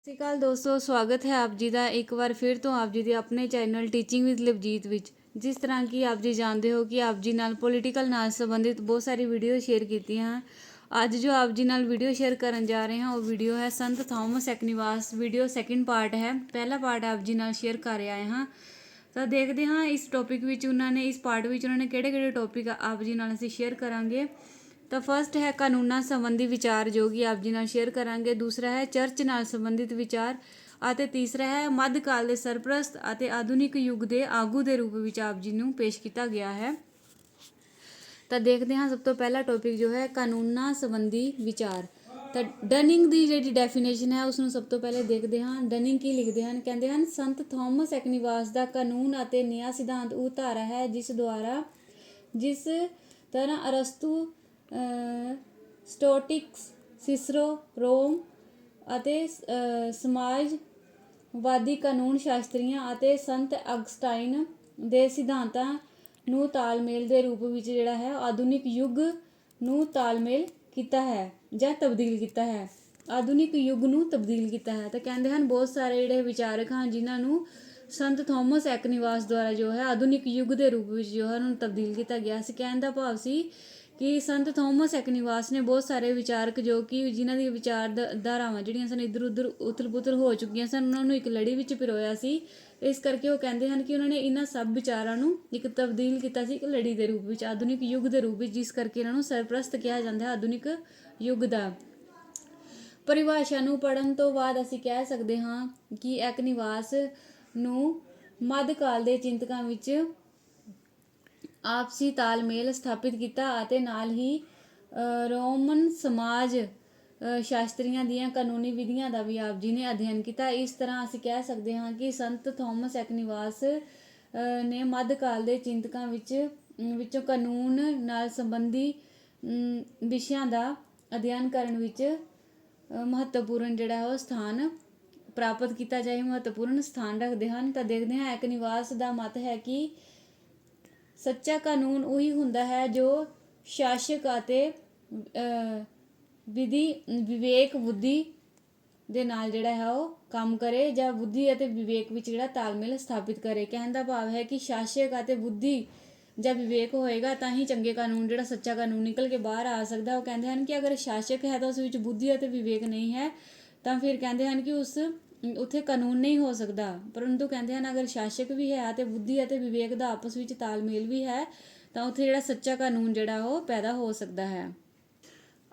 ਸਤਿ ਸ਼੍ਰੀ ਅਕਾਲ ਦੋਸਤੋ, ਸਵਾਗਤ ਹੈ ਆਪ ਜੀ ਦਾ ਇੱਕ ਵਾਰ ਫਿਰ ਤੋਂ ਆਪ ਜੀ ਦੇ ਆਪਣੇ ਚੈਨਲ ਟੀਚਿੰਗ ਵਿਦ ਲਵਜੀਤ ਵਿੱਚ, ਜਿਸ ਤਰ੍ਹਾਂ ਕਿ ਆਪ ਜੀ ਜਾਣਦੇ ਹੋ ਕਿ ਆਪ ਜੀ ਨਾਲ ਪੋਲੀਟੀਕਲ ਨਾਲ ਸੰਬੰਧਿਤ ਬਹੁਤ ਸਾਰੀ ਵੀਡੀਓ ਸ਼ੇਅਰ ਕੀਤੀਆਂ ਹਨ। ਅੱਜ ਜੋ ਆਪ ਜੀ ਨਾਲ ਵੀਡੀਓ ਸ਼ੇਅਰ ਕਰਨ ਜਾ ਰਹੇ ਹਾਂ, ਉਹ ਵੀਡੀਓ ਹੈ ਸੰਤ Thomas Aquinas. Video second part ਹੈ। ਪਹਿਲਾ ਪਾਰਟ ਆਪ ਜੀ ਨਾਲ ਸ਼ੇਅਰ ਕਰ ਆਏ ਹਾਂ। ਤਾਂ ਦੇਖਦੇ ਹਾਂ ਇਸ ਟੌਪਿਕ ਵਿੱਚ ਉਹਨਾਂ ਨੇ, ਇਸ ਪਾਰਟ ਵਿੱਚ ਉਹਨਾਂ ਨੇ ਕਿਹੜੇ ਕਿਹੜੇ ਟੌਪਿਕ ਆਪ ਜੀ ਨਾਲ ਅਸੀਂ ਸ਼ੇਅਰ ਕਰਾਂਗੇ। ਤਾਂ ਫਰਸਟ ਹੈ ਕਾਨੂੰਨਾਂ ਸੰਬੰਧੀ ਵਿਚਾਰ, ਜੋ ਕਿ ਆਪ ਜੀ ਨਾਲ ਸ਼ੇਅਰ ਕਰਾਂਗੇ। ਦੂਸਰਾ ਹੈ ਚਰਚ ਨਾਲ ਸੰਬੰਧਿਤ ਵਿਚਾਰ ਅਤੇ ਤੀਸਰਾ ਹੈ ਮੱਧਕਾਲ ਦੇ ਸਰਪ੍ਰਸਤ ਅਤੇ ਆਧੁਨਿਕ ਯੁੱਗ ਦੇ ਆਗੂ ਦੇ ਰੂਪ ਵਿੱਚ ਆਪ ਜੀ ਨੂੰ ਪੇਸ਼ ਕੀਤਾ ਗਿਆ ਹੈ। ਤਾਂ ਦੇਖਦੇ ਹਾਂ ਸਭ ਤੋਂ ਪਹਿਲਾ ਟੌਪਿਕ ਜੋ ਹੈ ਕਾਨੂੰਨਾਂ ਸੰਬੰਧੀ ਵਿਚਾਰ। ਤਾਂ ਡਨਿੰਗ ਦੀ ਜਿਹੜੀ ਡੈਫੀਨੇਸ਼ਨ ਹੈ ਉਸ ਨੂੰ ਸਭ ਤੋਂ ਪਹਿਲੇ ਦੇਖਦੇ ਹਾਂ। ਡਨਿੰਗ ਕੀ ਲਿਖਦੇ ਹਨ? ਕਹਿੰਦੇ ਹਨ, ਸੰਤ ਥਾਮਸ ਐਕਨੀਵਾਸ ਦਾ ਕਾਨੂੰਨ ਅਤੇ ਨਿਆਂ ਸਿਧਾਂਤ ਉਹ ਧਾਰਾ ਹੈ ਜਿਸ ਦੁਆਰਾ, ਜਿਸ ਤਰ੍ਹਾਂ ਅਰਸਤੂ ਸਟੋਟਿਕਸ, ਸਿਸਰੋ, ਰੋਮ ਅਤੇ ਸਮਾਜਵਾਦੀ ਕਾਨੂੰਨ ਸ਼ਾਸਤਰੀਆਂ ਅਤੇ ਸੰਤ ਅਗਸਟਾਈਨ ਦੇ ਸਿਧਾਂਤਾਂ ਨੂੰ ਤਾਲਮੇਲ ਦੇ ਰੂਪ ਵਿੱਚ ਜਿਹੜਾ ਹੈ, ਆਧੁਨਿਕ ਯੁੱਗ ਨੂੰ ਤਾਲਮੇਲ ਕੀਤਾ ਹੈ ਜਾਂ ਤਬਦੀਲ ਕੀਤਾ ਹੈ। ਆਧੁਨਿਕ ਯੁੱਗ ਨੂੰ ਤਬਦੀਲ ਕੀਤਾ ਹੈ। ਤਾਂ ਕਹਿੰਦੇ ਹਨ, ਬਹੁਤ ਸਾਰੇ ਜਿਹੜੇ ਵਿਚਾਰਕ ਹਨ, ਜਿਨ੍ਹਾਂ ਨੂੰ ਸੰਤ ਥਾਮਸ ਐਕਨੀਵਾਸ ਦੁਆਰਾ ਜੋ ਹੈ, ਆਧੁਨਿਕ ਯੁੱਗ ਦੇ ਰੂਪ ਵਿੱਚ ਜੋ ਹੈ, ਉਹਨੂੰ ਤਬਦੀਲ ਕੀਤਾ ਗਿਆ ਸੀ। ਕਹਿਣ ਦਾ ਭਾਵ ਸੀ ਕਿ ਸੰਤ ਥੋਮਸ ਐਕਨੀਵਾਸ ਨੇ ਬਹੁਤ ਸਾਰੇ ਵਿਚਾਰਕ ਜੋ ਕਿ ਜਿਨ੍ਹਾਂ ਦੀ ਵਿਚਾਰਧਾਰਾਵਾਂ ਜਿਹੜੀਆਂ ਸਨ ਇੱਧਰ ਉੱਧਰ ਉਥਲ-ਪੁਥਲ ਹੋ ਚੁੱਕੀਆਂ ਸਨ, ਉਹਨਾਂ ਨੂੰ ਇੱਕ ਲੜੀ ਵਿੱਚ ਪਿਰੋਇਆ ਸੀ। ਇਸ ਕਰਕੇ ਉਹ ਕਹਿੰਦੇ ਹਨ ਕਿ ਉਹਨਾਂ ਨੇ ਇਹਨਾਂ ਸਭ ਵਿਚਾਰਾਂ ਨੂੰ ਇੱਕ ਤਬਦੀਲ ਕੀਤਾ ਸੀ, ਇੱਕ ਲੜੀ ਦੇ ਰੂਪ ਵਿੱਚ, ਆਧੁਨਿਕ ਯੁੱਗ ਦੇ ਰੂਪ ਵਿੱਚ, ਜਿਸ ਕਰਕੇ ਇਹਨਾਂ ਨੂੰ ਸਰਪ੍ਰਸਤ ਕਿਹਾ ਜਾਂਦਾ ਹੈ ਆਧੁਨਿਕ ਯੁੱਗ ਦਾ। ਪਰਿਭਾਸ਼ਾ ਨੂੰ ਪੜਨ ਤੋਂ ਬਾਅਦ ਅਸੀਂ ਕਹਿ ਸਕਦੇ ਹਾਂ ਕਿ ਐਕਨੀਵਾਸ ਨੂੰ ਮੱਧ ਕਾਲ ਦੇ ਚਿੰਤਕਾਂ ਵਿੱਚ ਆਪਸੀ ਤਾਲਮੇਲ ਸਥਾਪਿਤ ਕੀਤਾ ਅਤੇ ਨਾਲ ਹੀ ਰੋਮਨ ਸਮਾਜ ਸ਼ਾਸਤਰੀਆਂ ਦੀਆਂ ਕਾਨੂੰਨੀ ਵਿਧੀਆਂ ਦਾ ਵੀ ਆਪ ਜੀ ਨੇ ਅਧਿਐਨ ਕੀਤਾ। ਇਸ ਤਰ੍ਹਾਂ ਅਸੀਂ ਕਹਿ ਸਕਦੇ ਹਾਂ ਕਿ ਸੰਤ ਥਾਮਸ ਐਕਨਿਵਾਸ ਅ, ਨੇ ਮੱਧਕਾਲ ਦੇ ਚਿੰਤਕਾਂ ਵਿੱਚ ਵਿੱਚੋਂ ਕਾਨੂੰਨ ਨਾਲ ਸੰਬੰਧੀ ਵਿਸ਼ਿਆਂ ਦਾ ਅਧਿਐਨ ਕਰਨ ਵਿੱਚ ਮਹੱਤਵਪੂਰਨ ਜਿਹੜਾ ਉਹ ਸਥਾਨ ਪ੍ਰਾਪਤ ਕੀਤਾ ਜਾਏ ਮਹੱਤਵਪੂਰਨ ਸਥਾਨ ਰੱਖਦੇ ਹਨ। ਤਾਂ ਦੇਖਦੇ ਹਾਂ ਐਕਨੀਵਾਸ ਦਾ ਮਤ ਹੈ ਕਿ ਸੱਚਾ ਕਾਨੂੰਨ ਉਹੀ ਹੁੰਦਾ ਹੈ ਜੋ ਸ਼ਾਸਕ ਅਤੇ ਅਹ, ਵਿਧੀ ਵਿਵੇਕ ਬੁੱਧੀ ਦੇ ਨਾਲ ਜਿਹੜਾ ਹੈ ਉਹ ਕੰਮ ਕਰੇ ਜਾਂ ਬੁੱਧੀ ਅਤੇ ਵਿਵੇਕ ਵਿੱਚ ਜਿਹੜਾ ਤਾਲਮੇਲ ਸਥਾਪਿਤ ਕਰੇ ਕਹਿਣ ਦਾ ਭਾਵ ਹੈ ਕਿ ਸ਼ਾਸਕ ਅਤੇ ਬੁੱਧੀ ਜਾਂ ਵਿਵੇਕ ਹੋਏਗਾ ਤਾਂ ਹੀ ਚੰਗੇ ਕਾਨੂੰਨ ਜਿਹੜਾ ਸੱਚਾ ਕਾਨੂੰਨ ਨਿਕਲ ਕੇ ਬਾਹਰ ਆ ਸਕਦਾ ਉਹ ਕਹਿੰਦੇ ਹਨ ਕਿ ਅਗਰ ਸ਼ਾਸਕ ਹੈ ਤਾਂ ਉਸ ਵਿੱਚ ਬੁੱਧੀ ਅਤੇ ਵਿਵੇਕ ਨਹੀਂ ਹੈ ਤਾਂ ਫਿਰ ਕਹਿੰਦੇ ਹਨ ਕਿ ਉਸ ਉੱਥੇ ਕਾਨੂੰਨ ਨਹੀਂ ਹੋ ਸਕਦਾ। ਪਰੰਤੂ ਕਹਿੰਦੇ ਹਨ, ਅਗਰ ਸ਼ਾਸਕ ਵੀ ਹੈ ਤੇ ਬੁੱਧੀ ਅਤੇ ਵਿਵੇਕ ਦਾ ਆਪਸ ਵਿੱਚ ਤਾਲਮੇਲ ਵੀ ਹੈ, ਤਾਂ ਉੱਥੇ ਜਿਹੜਾ ਸੱਚਾ ਕਾਨੂੰਨ ਜਿਹੜਾ ਉਹ ਪੈਦਾ ਹੋ ਸਕਦਾ ਹੈ।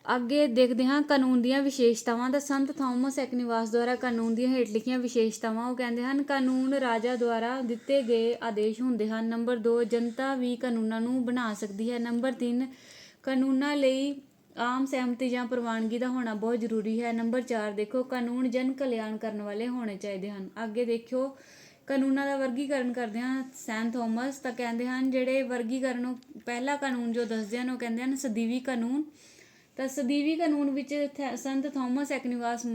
ਅੱਗੇ ਦੇਖਦੇ ਹਾਂ, ਕਾਨੂੰਨ ਦੀਆਂ ਵਿਸ਼ੇਸ਼ਤਾਵਾਂ ਦਾ ਸੰਤ ਥਾਮਸ ਐਕਨੀਵਾਸ ਦੁਆਰਾ ਕਾਨੂੰਨ ਦੀਆਂ ਹੇਠ ਲਿਖੀਆਂ ਵਿਸ਼ੇਸ਼ਤਾਵਾਂ, ਉਹ ਕਹਿੰਦੇ ਹਨ, ਕਾਨੂੰਨ ਰਾਜਾ ਦੁਆਰਾ ਦਿੱਤੇ ਗਏ ਆਦੇਸ਼ ਹੁੰਦੇ ਹਨ। ਨੰਬਰ 2 ਜਨਤਾ ਵੀ ਕਾਨੂੰਨਾਂ ਨੂੰ ਬਣਾ ਸਕਦੀ ਹੈ। ਨੰਬਰ 3 ਕਾਨੂੰਨਾਂ ਲਈ ਆਮ ਸਹਿਮਤੀ ਜਾਂ ਪ੍ਰਵਾਨਗੀ ਦਾ ਹੋਣਾ ਬਹੁਤ ਜ਼ਰੂਰੀ ਹੈ। ਨੰਬਰ 4 ਦੇਖੋ, ਕਾਨੂੰਨ ਜਨ ਕਲਿਆਣ ਕਰਨ ਵਾਲੇ ਹੋਣੇ ਚਾਹੀਦੇ ਹਨ। ਅੱਗੇ ਦੇਖਿਓ, ਕਾਨੂੰਨਾਂ ਦਾ ਵਰਗੀਕਰਨ ਕਰਦੇ ਹਾਂ। ਸੈਨ ਥੋਮਸ ਤਾਂ ਕਹਿੰਦੇ ਹਨ, ਜਿਹੜੇ ਵਰਗੀਕਰਨ ਨੂੰ ਪਹਿਲਾ ਕਾਨੂੰਨ ਜੋ ਦੱਸਦੇ ਹਨ, ਉਹ ਕਹਿੰਦੇ ਹਨ ਸਦੀਵੀ ਕਾਨੂੰਨ। ਤਾਂ ਸਦੀਵੀ ਕਾਨੂੰਨ ਵਿੱਚ ਥੈ- ਸੰਤ ਥੋਮਸ ਐਕਨੀਵਾਸ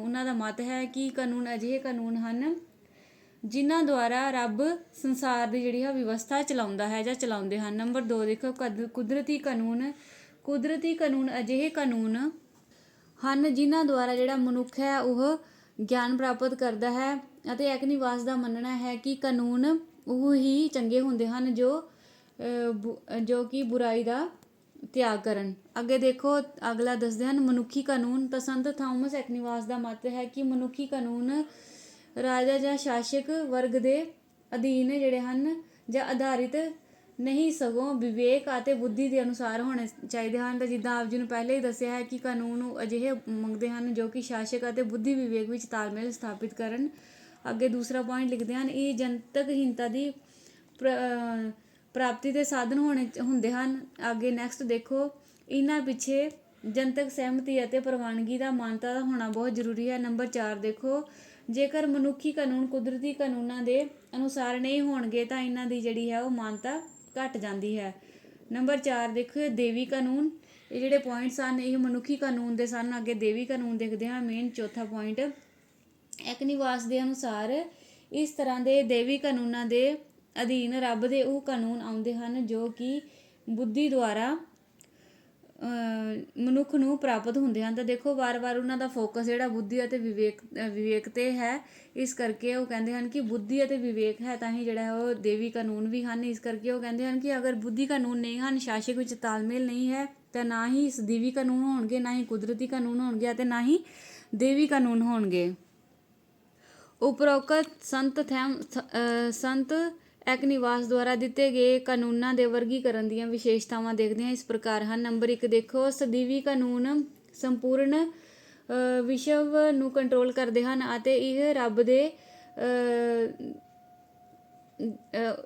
ਉਹਨਾਂ ਦਾ ਮਤ ਹੈ ਕਿ ਕਾਨੂੰਨ ਅਜਿਹੇ ਕਾਨੂੰਨ ਹਨ ਜਿਨ੍ਹਾਂ ਦੁਆਰਾ ਰੱਬ ਸੰਸਾਰ ਦੀ ਜਿਹੜੀ ਹੈ ਵਿਵਸਥਾ ਚਲਾਉਂਦਾ ਹੈ ਜਾਂ ਚਲਾਉਂਦੇ ਹਨ। ਨੰਬਰ 2 ਦੇਖੋ, ਕਦ- ਕੁਦਰਤੀ ਕਾਨੂੰਨ ਕੁਦਰਤੀ ਕਾਨੂੰਨ ਅਜਿਹੇ ਕਾਨੂੰਨ ਹਨ ਜਿਨ੍ਹਾਂ ਦੁਆਰਾ ਜਿਹੜਾ ਮਨੁੱਖ ਹੈ ਉਹ ਗਿਆਨ ਪ੍ਰਾਪਤ ਕਰਦਾ ਹੈ ਅਤੇ ਐਕਨੀਵਾਸ ਦਾ ਮੰਨਣਾ ਹੈ ਕਿ ਕਾਨੂੰਨ ਉਹ ਹੀ ਚੰਗੇ ਹੁੰਦੇ ਹਨ ਜੋ ਜੋ ਕਿ ਬੁਰਾਈ ਦਾ ਤਿਆਗ ਕਰਨ। ਅੱਗੇ ਦੇਖੋ, ਅਗਲਾ ਦੱਸਦੇ ਹਨ, ਮਨੁੱਖੀ ਕਾਨੂੰਨ ਤਾਂ ਸੰਤ ਥਾਮਸ ਐਕਨੀਵਾਸ ਦਾ ਮਤ ਹੈ ਕਿ ਮਨੁੱਖੀ ਕਾਨੂੰਨ ਰਾਜਾ ਜਾਂ ਸ਼ਾਸਕ ਵਰਗ ਦੇ ਅਧੀਨ ਜਿਹੜੇ ਹਨ ਜਾਂ ਆਧਾਰਿਤ ਨਹੀਂ ਸਗੋਂ ਵਿਵੇਕ ਅਤੇ ਬੁੱਧੀ ਦੇ ਅਨੁਸਾਰ ਹੋਣੇ ਚਾਹੀਦੇ ਹਨ। ਤਾਂ ਜਿੱਦਾਂ ਆਪ ਜੀ ਨੂੰ ਪਹਿਲੇ ਹੀ ਦੱਸਿਆ ਹੈ ਕਿ ਕਾਨੂੰਨ ਨੂੰ ਅਜਿਹੇ ਮੰਗਦੇ ਹਨ ਜੋ ਕਿ ਸ਼ਾਸਕ ਅਤੇ ਬੁੱਧੀ ਵਿਵੇਕ ਵਿੱਚ ਤਾਲਮੇਲ ਸਥਾਪਿਤ ਕਰਨ। ਅੱਗੇ ਦੂਸਰਾ ਪੁਆਇੰਟ ਲਿਖਦੇ ਹਨ, ਇਹ ਜਨਤਕ ਹੀਨਤਾ ਦੀ ਪ੍ਰਾਪਤੀ ਦੇ ਸਾਧਨ ਹੋਣੇ ਹੁੰਦੇ ਹਨ। ਅੱਗੇ ਨੈਕਸਟ ਦੇਖੋ, ਇਹਨਾਂ ਪਿੱਛੇ ਜਨਤਕ ਸਹਿਮਤੀ ਅਤੇ ਪ੍ਰਵਾਨਗੀ ਦਾ ਮਾਨਤਾ ਦਾ ਹੋਣਾ ਬਹੁਤ ਜ਼ਰੂਰੀ ਹੈ। ਨੰਬਰ 4 ਦੇਖੋ, ਜੇਕਰ ਮਨੁੱਖੀ ਕਾਨੂੰਨ ਕੁਦਰਤੀ ਕਾਨੂੰਨਾਂ ਦੇ ਅਨੁਸਾਰ ਨਹੀਂ ਹੋਣਗੇ ਤਾਂ ਇਹਨਾਂ ਦੀ ਜਿਹੜੀ ਹੈ ਉਹ ਮਾਨਤਾ ਘਟ ਜਾਂਦੀ ਹੈ। ਨੰਬਰ 4 ਦੇਖੋ, ਦੇਵੀ ਕਾਨੂੰਨ। ਇਹ ਜਿਹੜੇ ਪੁਆਇੰਟਸ ਹਨ, ਇਹ ਮਨੁੱਖੀ ਕਾਨੂੰਨ ਦੇ ਸਨ। ਅੱਗੇ ਦੇਵੀ ਕਾਨੂੰਨ ਦੇਖਦੇ ਹਾਂ ਮੇਨ ਚੌਥਾ ਪੁਆਇੰਟ ਐਕਨੀਵਾਸ ਦੇ ਅਨੁਸਾਰ ਇਸ ਤਰ੍ਹਾਂ ਦੇ ਦੇਵੀ ਕਾਨੂੰਨਾਂ ਦੇ ਅਧੀਨ ਰੱਬ ਦੇ ਉਹ ਕਾਨੂੰਨ ਆਉਂਦੇ ਹਨ, ਜੋ ਕਿ ਬੁੱਧੀ ਦੁਆਰਾ ਮਨੁੱਖ ਨੂੰ ਪ੍ਰਾਪਤ ਹੁੰਦੇ ਹਨ ਤਾਂ ਦੇਖੋ ਵਾਰ-ਵਾਰ ਉਹਨਾਂ ਦਾ ਫੋਕਸ ਜਿਹੜਾ ਬੁੱਧੀ ਅਤੇ ਵਿਵੇਕ ਵਿਵੇਕ ਤੇ ਹੈ। ਇਸ ਕਰਕੇ ਉਹ ਕਹਿੰਦੇ ਹਨ ਕਿ ਬੁੱਧੀ ਅਤੇ ਵਿਵੇਕ ਹੈ ਤਾਂ ਹੀ ਜਿਹੜਾ ਉਹ ਦੇਵੀ ਕਾਨੂੰਨ ਵੀ ਹਨ। ਇਸ ਕਰਕੇ ਉਹ ਕਹਿੰਦੇ ਹਨ ਕਿ ਅਗਰ ਬੁੱਧੀ ਕਾਨੂੰਨ ਨਹੀਂ ਹਨ, ਸ਼ਾਸਕ ਵਿੱਚ ਤਾਲਮੇਲ ਨਹੀਂ ਹੈ, ਤਾਂ ਨਾ ਹੀ ਇਸ ਦੇਵੀ ਕਾਨੂੰਨ ਹੋਣਗੇ, ਨਾ ਹੀ ਕੁਦਰਤੀ ਕਾਨੂੰਨ ਹੋਣਗੇ ਅਤੇ ਨਾ ਹੀ ਦੇਵੀ ਕਾਨੂੰਨ ਹੋਣਗੇ। ਉਪਰੋਕਤ ਸੰਤ ਸੰਤ ਥ- ਅਹ ਦੁਆਰਾ ਦਿੱਤੇ ਗਏ ਕਾਨੂੰਨਾਂ ਦੇ ਵਰਗੀਕਰਨ ਦੀਆਂ ਵਿਸ਼ੇਸ਼ਤਾਵਾਂ ਦੇਖਦੇ ਹਾਂ। ਇਸ ਪ੍ਰਕਾਰ ਹਨ ਨੰਬਰ 1 ਦੇਖੋ। ਸਦੀਵੀ ਕਾਨੂੰਨ ਸੰਪੂਰਨ ਵਿਸ਼ਵ ਨੂੰ ਕੰਟਰੋਲ ਕਰਦੇ ਹਨ ਅਤੇ ਇਹ ਰੱਬ ਦੇ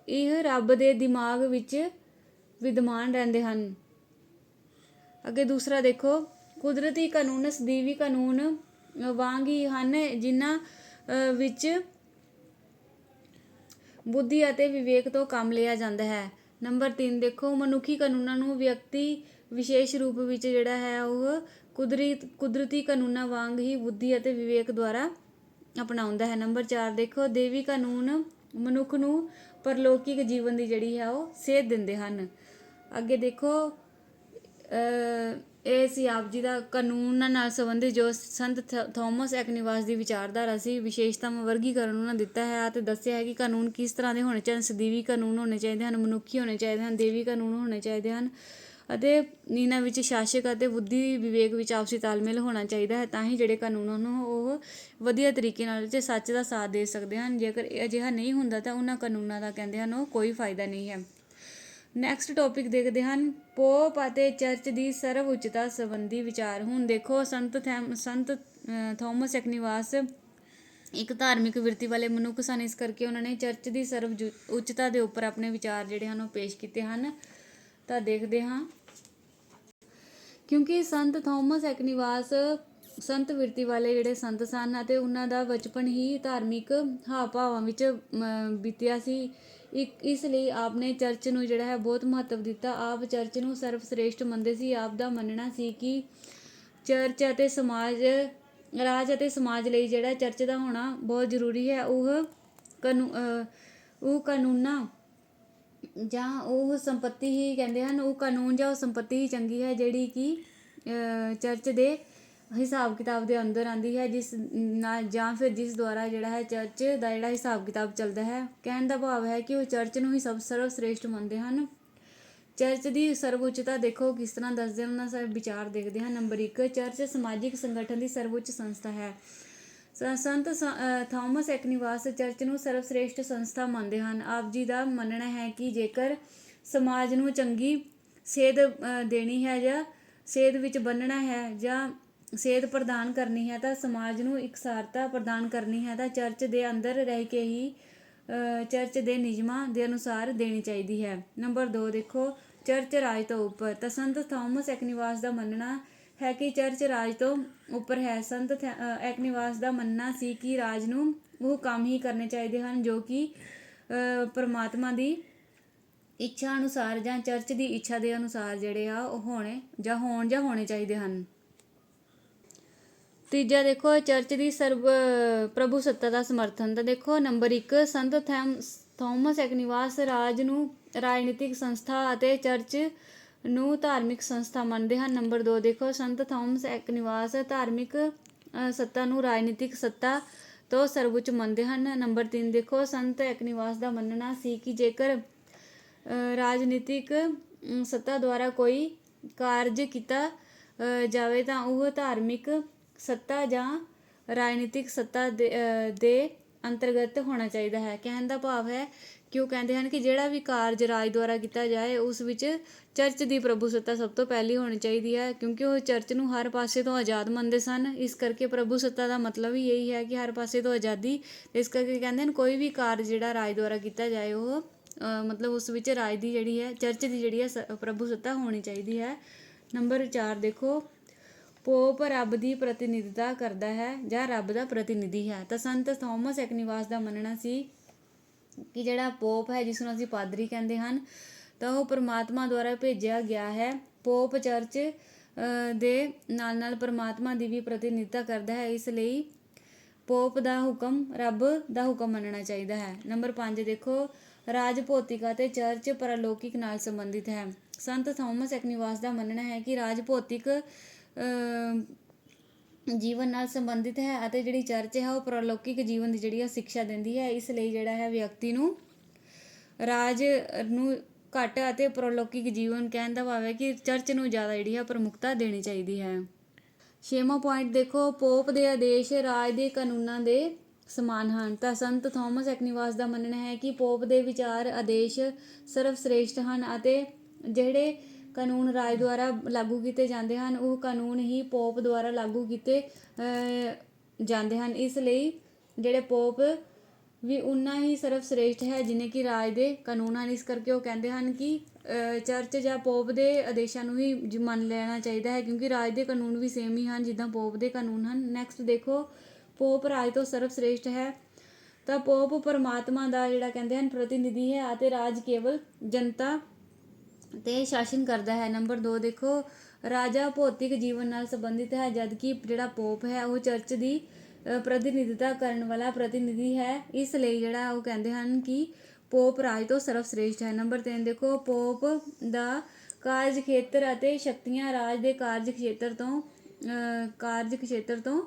ਇਹ ਰੱਬ ਦੇ ਦਿਮਾਗ ਵਿੱਚ ਵਿਦਮਾਨ ਰਹਿੰਦੇ ਹਨ। ਅੱਗੇ ਦੂਸਰਾ ਦੇਖੋ। ਕੁਦਰਤੀ ਕਾਨੂੰਨ, ਸਦੀਵੀ ਕਾਨੂੰਨ ਵਾਂਗ ਹੀ ਹਨ, ਜਿਨ੍ਹਾਂ ਵਿੱਚ ਬੁੱਧੀ ਅਤੇ ਵਿਵੇਕ ਤੋਂ ਕੰਮ ਲਿਆ ਜਾਂਦਾ ਹੈ। ਨੰਬਰ 3 ਦੇਖੋ, ਮਨੁੱਖੀ ਕਾਨੂੰਨਾਂ ਨੂੰ ਵਿਅਕਤੀ ਵਿਸ਼ੇਸ਼ ਰੂਪ ਵਿੱਚ ਜਿਹੜਾ ਹੈ ਉਹ ਕੁਦਰਤੀ ਕੁਦਰਤੀ ਕਾਨੂੰਨਾਂ ਵਾਂਗ ਹੀ ਬੁੱਧੀ ਅਤੇ ਵਿਵੇਕ ਦੁਆਰਾ ਅਪਣਾਉਂਦਾ ਹੈ। ਨੰਬਰ 4 ਦੇਖੋ, ਦੇਵੀ ਕਾਨੂੰਨ ਮਨੁੱਖ ਨੂੰ ਪਰਲੌਕਿਕ ਜੀਵਨ ਦੀ ਜਿਹੜੀ ਹੈ ਉਹ ਸੇਧ ਦਿੰਦੇ ਹਨ। ਅੱਗੇ ਦੇਖੋ ਇਹ ਸੀ ਆਪ ਜੀ ਦਾ ਕਾਨੂੰਨਾਂ ਨਾਲ ਸੰਬੰਧਿਤ ਜੋ ਸੰਤ ਥ- ਥਾਮਸ ਐਕਨਿਵਾਸ ਦੀ ਵਿਚਾਰਧਾਰਾ ਸੀ ਵਿਸ਼ੇਸ਼ਤਾਵਾਂ ਵਰਗੀਕਰਨ ਉਹਨਾਂ ਦਿੱਤਾ ਹੈ। ਅਤੇ ਦੱਸਿਆ ਹੈ ਕਿ ਕਾਨੂੰਨ ਕਿਸ ਤਰ੍ਹਾਂ ਦੇ ਹੋਣੇ ਚਾਹੀਦੇ ਸਦੀਵੀ ਕਾਨੂੰਨ ਹੋਣੇ ਚਾਹੀਦੇ ਹਨ, ਮਨੁੱਖੀ ਹੋਣੇ ਚਾਹੀਦੇ ਹਨ, ਦੇਵੀ ਕਾਨੂੰਨ ਹੋਣੇ ਚਾਹੀਦੇ ਹਨ ਅਤੇ ਇਹਨਾਂ ਵਿੱਚ ਸ਼ਾਸਕ ਅਤੇ ਬੁੱਧੀ ਵਿਵੇਕ ਵਿੱਚ ਆਪਸੀ ਤਾਲਮੇਲ ਹੋਣਾ ਚਾਹੀਦਾ ਹੈ, ਤਾਂ ਹੀ ਜਿਹੜੇ ਕਾਨੂੰਨ ਹਨ, ਉਹ ਵਧੀਆ ਤਰੀਕੇ ਨਾਲ ਤੇ ਸੱਚ ਦਾ ਸਾਥ ਦੇ ਸਕਦੇ ਹਨ। ਜੇਕਰ ਇਹ ਅਜਿਹਾ ਨਹੀਂ ਹੁੰਦਾ ਤਾਂ ਉਹਨਾਂ ਕਾਨੂੰਨਾਂ ਦਾ, ਕਹਿੰਦੇ ਹਨ, ਉਹ ਕੋਈ ਫਾਇਦਾ ਨਹੀਂ ਹੈ। ਨੈਕਸਟ ਟੌਪਿਕ ਦੇਖਦੇ ਹਨ ਪੋਪ ਅਤੇ ਚਰਚ ਦੀ ਸਰਵ ਉੱਚਤਾ ਸੰਬੰਧੀ ਵਿਚਾਰ। ਹੁਣ ਦੇਖੋ, ਸੰਤ ਥੈਮ, ਸੰਤ ਥੋਮਸ ਐਕਨੀਵਾਸ ਇੱਕ ਧਾਰਮਿਕ ਵਿਰਤੀ ਵਾਲੇ ਮਨੁੱਖ ਸਨ। ਇਸ ਕਰਕੇ ਉਹਨਾਂ ਨੇ ਚਰਚ ਦੀ ਸਰਵ ਜੁ- ਉੱਚਤਾ ਦੇ ਉੱਪਰ ਆਪਣੇ ਵਿਚਾਰ ਜਿਹੜੇ ਹਨ, ਉਹ ਪੇਸ਼ ਕੀਤੇ ਹਨ। ਤਾਂ ਦੇਖਦੇ ਹਾਂ। ਕਿਉਂਕਿ ਸੰਤ ਥੋਮਸ ਐਕਨੀਵਾਸ ਸੰਤ ਵਿਰਤੀ ਵਾਲੇ ਜਿਹੜੇ ਸੰਤ ਸਨ ਅਤੇ ਉਹਨਾਂ ਦਾ ਬਚਪਨ ਹੀ ਧਾਰਮਿਕ ਹਾਵ ਭਾਵਾਂ ਵਿੱਚ ਬੀਤਿਆ ਸੀ। ਇੱਕ ਇਸ ਲਈ ਆਪ ਨੇ ਚਰਚ ਨੂੰ ਜਿਹੜਾ ਹੈ ਬਹੁਤ ਮਹੱਤਵ ਦਿੱਤਾ। ਆਪ ਚਰਚ ਨੂੰ ਸਰਵਸ੍ਰੇਸ਼ਟ ਮੰਨਦੇ ਸੀ। ਆਪ ਦਾ ਮੰਨਣਾ ਸੀ ਕਿ ਚਰਚ ਅਤੇ ਸਮਾਜ, ਰਾਜ ਅਤੇ ਸਮਾਜ ਲਈ ਜਿਹੜਾ ਚਰਚ ਦਾ ਹੋਣਾ ਬਹੁਤ ਜ਼ਰੂਰੀ ਹੈ। ਉਹ ਕਾਨੂ ਉਹ ਕਾਨੂੰਨਾਂ ਜਾਂ ਉਹ ਸੰਪਤੀ ਹੀ ਕਹਿੰਦੇ ਹਨ, ਉਹ ਕਾਨੂੰਨ ਜਾਂ ਉਹ ਸੰਪਤੀ ਹੀ ਚੰਗੀ ਹੈ ਜਿਹੜੀ ਕਿ ਚਰਚ ਦੇ ਹਿਸਾਬ ਕਿਤਾਬ ਦੇ ਅੰਦਰ ਆਉਂਦੀ ਹੈ, ਜਿਸ ਨਾਲ ਜਾਂ ਫਿਰ ਜਿਸ ਦੁਆਰਾ ਜਿਹੜਾ ਹੈ ਚਰਚ ਦਾ ਜਿਹੜਾ ਹਿਸਾਬ ਕਿਤਾਬ ਚੱਲਦਾ ਹੈ, ਕਹਿਣ ਦਾ ਭਾਵ ਹੈ ਕਿ ਉਹ ਚਰਚ ਨੂੰ ਹੀ ਸਭ ਸਰਵ ਸ੍ਰੇਸ਼ਟ ਮੰਨਦੇ ਹਨ। ਚਰਚ ਦੀ ਸਰਵਉੱਚਤਾ ਦੇਖੋ ਕਿਸ ਤਰ੍ਹਾਂ ਦੱਸਦੇ ਉਹਨਾਂ ਸਾਰੇ ਵਿਚਾਰ ਦੇਖਦੇ ਹਨ ਨੰਬਰ 1 ਚਰਚ ਸਮਾਜਿਕ ਸੰਗਠਨ ਦੀ ਸਰਵਉੱਚ ਸੰਸਥਾ ਹੈ। ਸ- ਸੰਤ ਸ- ਅਹ ਥਾਮਸ ਐਕਨੀਵਾਸ ਚਰਚ ਨੂੰ ਸਰਵਸ੍ਰੇਸ਼ਟ ਸੰਸਥਾ ਮੰਨਦੇ ਹਨ। ਆਪ ਜੀ ਦਾ ਮੰਨਣਾ ਹੈ ਕਿ ਜੇਕਰ ਸਮਾਜ ਨੂੰ ਚੰਗੀ ਸੇਧ ਦੇਣੀ ਹੈ ਜਾਂ ਸੇਧ ਵਿੱਚ ਬੰਨਣਾ ਹੈ ਜਾਂ ਸੇਧ ਪ੍ਰਦਾਨ ਕਰਨੀ ਹੈ ਤਾਂ ਸਮਾਜ ਨੂੰ ਇਕਸਾਰਤਾ ਪ੍ਰਦਾਨ ਕਰਨੀ ਹੈ ਤਾਂ ਚਰਚ ਦੇ ਅੰਦਰ ਰਹਿ ਕੇ ਹੀ ਚਰਚ ਦੇ ਨਿਯਮਾਂ ਦੇ ਅਨੁਸਾਰ ਦੇਣੀ ਚਾਹੀਦੀ ਹੈ। ਨੰਬਰ 2 ਦੇਖੋ, ਚਰਚ ਰਾਜ ਤੋਂ ਉੱਪਰ। ਤਾਂ ਸੰਤ ਥਾਮਸ ਐਕਨੀਵਾਸ ਦਾ ਮੰਨਣਾ ਹੈ ਕਿ ਚਰਚ ਰਾਜ ਤੋਂ ਉੱਪਰ ਹੈ। ਸੰਤ ਥੈ- ਐਕਨੀਵਾਸ ਦਾ ਮੰਨਣਾ ਸੀ ਕਿ ਰਾਜ ਨੂੰ ਉਹ ਕੰਮ ਹੀ ਕਰਨੇ ਚਾਹੀਦੇ ਹਨ ਜੋ ਕਿ ਪਰਮਾਤਮਾ ਦੀ ਇੱਛਾ ਅਨੁਸਾਰ ਜਾਂ ਚਰਚ ਦੀ ਇੱਛਾ ਦੇ ਅਨੁਸਾਰ ਜਿਹੜੇ ਆ ਉਹ ਹੋਣੇ ਜਾਂ ਹੋਣ ਜਾਂ ਹੋਣੇ ਚਾਹੀਦੇ ਹਨ। ਤੀਜਾ ਦੇਖੋ, ਚਰਚ ਦੀ ਸਰਬ, ਪ੍ਰਭੂ ਸੱਤਾ ਦਾ ਸਮਰਥਨ। ਤਾਂ ਦੇਖੋ, ਨੰਬਰ 1 ਸੰਤ ਥੈਮ, ਥੋਮਸ ਐਕਨੀਵਾਸ ਰਾਜ ਨੂੰ ਰਾਜਨੀਤਿਕ ਸੰਸਥਾ ਅਤੇ ਚਰਚ ਨੂੰ ਧਾਰਮਿਕ ਸੰਸਥਾ ਮੰਨਦੇ ਹਨ। ਨੰਬਰ 2 ਦੇਖੋ, ਸੰਤ ਥੋਮਸ ਐਕਨੀਵਾਸ ਧਾਰਮਿਕ ਸੱਤਾ ਨੂੰ ਰਾਜਨੀਤਿਕ ਸੱਤਾ ਤੋਂ ਸਰਵਉੱਚ ਮੰਨਦੇ ਹਨ। ਨੰਬਰ 3 ਦੇਖੋ, ਸੰਤ ਐਕਨੀਵਾਸ ਦਾ ਮੰਨਣਾ ਸੀ ਕਿ ਜੇਕਰ ਰਾਜਨੀਤਿਕ ਸੱਤਾ ਦੁਆਰਾ ਕੋਈ ਕਾਰਜ ਕੀਤਾ ਜਾਵੇ ਤਾਂ ਉਹ ਧਾਰਮਿਕ ਸੱਤਾ ਜਾਂ ਰਾਜਨੀਤਿਕ ਸੱਤਾ ਦੇ ਦੇ ਅੰਤਰਗਤ ਹੋਣਾ ਚਾਹੀਦਾ ਹੈ। ਕਹਿਣ ਦਾ ਭਾਵ ਹੈ ਕਿ ਉਹ ਕਹਿੰਦੇ ਹਨ ਕਿ ਜਿਹੜਾ ਵੀ ਕਾਰਜ ਰਾਜ ਦੁਆਰਾ ਕੀਤਾ ਜਾਏ, ਉਸ ਵਿੱਚ ਚਰਚ ਦੀ ਪ੍ਰਭੂ ਸੱਤਾ ਸਭ ਤੋਂ ਪਹਿਲੀ ਹੋਣੀ ਚਾਹੀਦੀ ਹੈ, ਕਿਉਂਕਿ ਉਹ ਚਰਚ ਨੂੰ ਹਰ ਪਾਸੇ ਤੋਂ ਆਜ਼ਾਦ ਮੰਨਦੇ ਸਨ। ਇਸ ਕਰਕੇ ਪ੍ਰਭੂ ਸੱਤਾ ਦਾ ਮਤਲਬ ਹੀ ਇਹੀ ਹੈ ਕਿ ਹਰ ਪਾਸੇ ਤੋਂ ਆਜ਼ਾਦੀ, ਇਸ ਕਰਕੇ ਕਹਿੰਦੇ ਹਨ ਕੋਈ ਵੀ ਕਾਰਜ ਜਿਹੜਾ ਰਾਜ ਦੁਆਰਾ ਕੀਤਾ ਜਾਏ, ਉਹ ਮਤਲਬ ਉਸ ਵਿੱਚ ਰਾਜ ਦੀ ਜਿਹੜੀ ਹੈ, ਚਰਚ ਦੀ ਜਿਹੜੀ ਹੈ, ਸ- ਪ੍ਰਭੂ ਸੱਤਾ ਹੋਣੀ ਚਾਹੀਦੀ ਹੈ। ਨੰਬਰ 4 ਦੇਖੋ। ਪੋਪ ਰੱਬ ਦੀ ਪ੍ਰਤੀਨਿਧਤਾ ਕਰਦਾ ਹੈ, ਜਾਂ ਰੱਬ ਦਾ ਪ੍ਰਤੀਨਿਧੀ ਹੈ। ਤਾਂ ਸੰਤ ਥੋਮਸ ਐਕਨੀਵਾਸ ਦਾ ਮੰਨਣਾ ਸੀ ਕਿ ਜਿਹੜਾ ਪੋਪ ਹੈ ਜਿਸ ਨੂੰ ਅਸੀਂ ਪਾਦਰੀ ਕਹਿੰਦੇ ਹਨ, ਤਾਂ ਉਹ ਪ੍ਰਮਾਤਮਾ ਦੁਆਰਾ ਭੇਜਿਆ ਗਿਆ ਹੈ। ਪੋਪ ਚਰਚ ਦੇ ਨਾਲ ਨਾਲ ਪ੍ਰਮਾਤਮਾ ਦੀ ਵੀ ਪ੍ਰਤੀਨਿਧਤਾ ਕਰਦਾ ਹੈ। ਇਸ ਲਈ ਪੋਪ ਦਾ ਹੁਕਮ, ਰੱਬ ਦਾ ਹੁਕਮ ਮੰਨਣਾ ਚਾਹੀਦਾ ਹੈ। ਨੰਬਰ 5 ਦੇਖੋ, ਰਾਜ ਭੌਤਿਕ ਅਤੇ ਚਰਚ ਪਰਲੌਕਿਕ ਨਾਲ ਸੰਬੰਧਿਤ ਹੈ। ਸੰਤ ਥਾਮਸ ਐਕਨੀਵਾਸ ਦਾ ਮੰਨਣਾ ਹੈ ਕਿ ਰਾਜ ਭੌਤਿਕ ਜੀਵਨ ਨਾਲ ਸੰਬੰਧਿਤ ਹੈ ਅਤੇ ਜਿਹੜੀ ਚਰਚ ਹੈ ਉਹ ਪ੍ਰਲੌਕਿਕ ਜੀਵਨ ਦੀ ਜਿਹੜੀ ਸਿੱਖਿਆ ਦਿੰਦੀ ਹੈ। ਇਸ ਲਈ ਜਿਹੜਾ ਹੈ ਵਿਅਕਤੀ ਨੂੰ ਰਾਜ ਨੂੰ ਘੱਟ ਅਤੇ ਪ੍ਰਲੌਕਿਕ ਜੀਵਨ ਕਹਿਣ ਦਾ ਭਾਵ ਹੈ ਕਿ ਚਰਚ ਨੂੰ ਜ਼ਿਆਦਾ ਜਿਹੜੀ ਹੈ ਪ੍ਰਮੁਖਤਾ ਦੇਣੀ ਚਾਹੀਦੀ ਹੈ। ਛੇਵਾਂ ਪੁਆਇੰਟ ਦੇਖੋ, ਪੋਪ ਦੇ ਆਦੇਸ਼ ਰਾਜ ਦੇ ਕਾਨੂੰਨਾਂ ਦੇ ਸਮਾਨ ਹਨ। ਤਾਂ ਸੰਤ ਥਾਮਸ ਐਕਨੀਵਾਸ ਦਾ ਮੰਨਣਾ ਹੈ ਕਿ ਪੋਪ ਦੇ ਵਿਚਾਰ ਆਦੇਸ਼ ਸਰਵ ਸ੍ਰੇਸ਼ਟ ਹਨ ਅਤੇ ਜਿਹੜੇ ਕਾਨੂੰਨ ਰਾਜ ਦੁਆਰਾ ਲਾਗੂ ਕੀਤੇ ਜਾਂਦੇ ਹਨ, ਉਹ ਕਾਨੂੰਨ ਹੀ ਪੋਪ ਦੁਆਰਾ ਲਾਗੂ ਕੀਤੇ ਜਾਂਦੇ ਹਨ। ਇਸ ਲਈ ਜਿਹੜੇ ਪੋਪ ਵੀ ਉਨਾ ਹੀ ਸਰਵ ਸ੍ਰੇਸ਼ਟ ਹੈ, ਜਿਨੇ ਕਿ ਰਾਜ ਦੇ ਕਾਨੂੰਨ ਹਨ ਇਸ ਕਰਕੇ ਉਹ ਕਹਿੰਦੇ ਹਨ ਕਿ ਚਰਚ ਜਾਂ ਪੋਪ ਦੇ ਆਦੇਸ਼ਾਂ ਨੂੰ ਹੀ ਮੰਨ ਲੈਣਾ ਚਾਹੀਦਾ ਹੈ, ਕਿਉਂਕਿ ਰਾਜ ਦੇ ਕਾਨੂੰਨ ਵੀ ਸੇਮ ਹੀ ਹਨ ਜਿੱਦਾਂ ਪੋਪ ਦੇ ਕਾਨੂੰਨ ਹਨ। ਨੈਕਸਟ ਦੇਖੋ, ਪੋਪ ਰਾਜ ਤੋਂ ਸਰਵ ਸ੍ਰੇਸ਼ਟ ਹੈ। ਤਾਂ ਪੋਪ ਪਰਮਾਤਮਾ ਦਾ ਜਿਹੜਾ ਕਹਿੰਦੇ ਹਨ ਪ੍ਰਤੀਨਿਧੀ ਹੈ ਅਤੇ ਰਾਜ ਕੇਵਲ ਜਨਤਾ ਤੇ ਸ਼ਾਸਨ ਕਰਦਾ ਹੈ। ਨੰਬਰ 2 ਦੇਖੋ, ਰਾਜਾ ਭੌਤਿਕ ਜੀਵਨ ਨਾਲ ਸੰਬੰਧਿਤ ਹੈ, ਜਦਕਿ ਜਿਹੜਾ ਪੋਪ ਹੈ, ਉਹ ਚਰਚ ਦੀ ਪ੍ਰਤੀਨਿਧਤਾ ਕਰਨ ਵਾਲਾ ਪ੍ਰਤੀਨਿਧੀ ਹੈ। ਇਸ ਲਈ ਜਿਹੜਾ ਉਹ ਕਹਿੰਦੇ ਹਨ ਕਿ ਪੋਪ ਰਾਜ ਤੋਂ ਸਰਵ ਸ੍ਰੇਸ਼ਟ ਹੈ। ਨੰਬਰ 3 ਦੇਖੋ, ਪੋਪ ਦਾ ਕਾਰਜ ਖੇਤਰ ਅਤੇ ਸ਼ਕਤੀਆਂ ਰਾਜ ਦੇ ਕਾਰਜ ਖੇਤਰ ਤੋਂ ਕਾਰਜ ਖੇਤਰ ਤੋਂ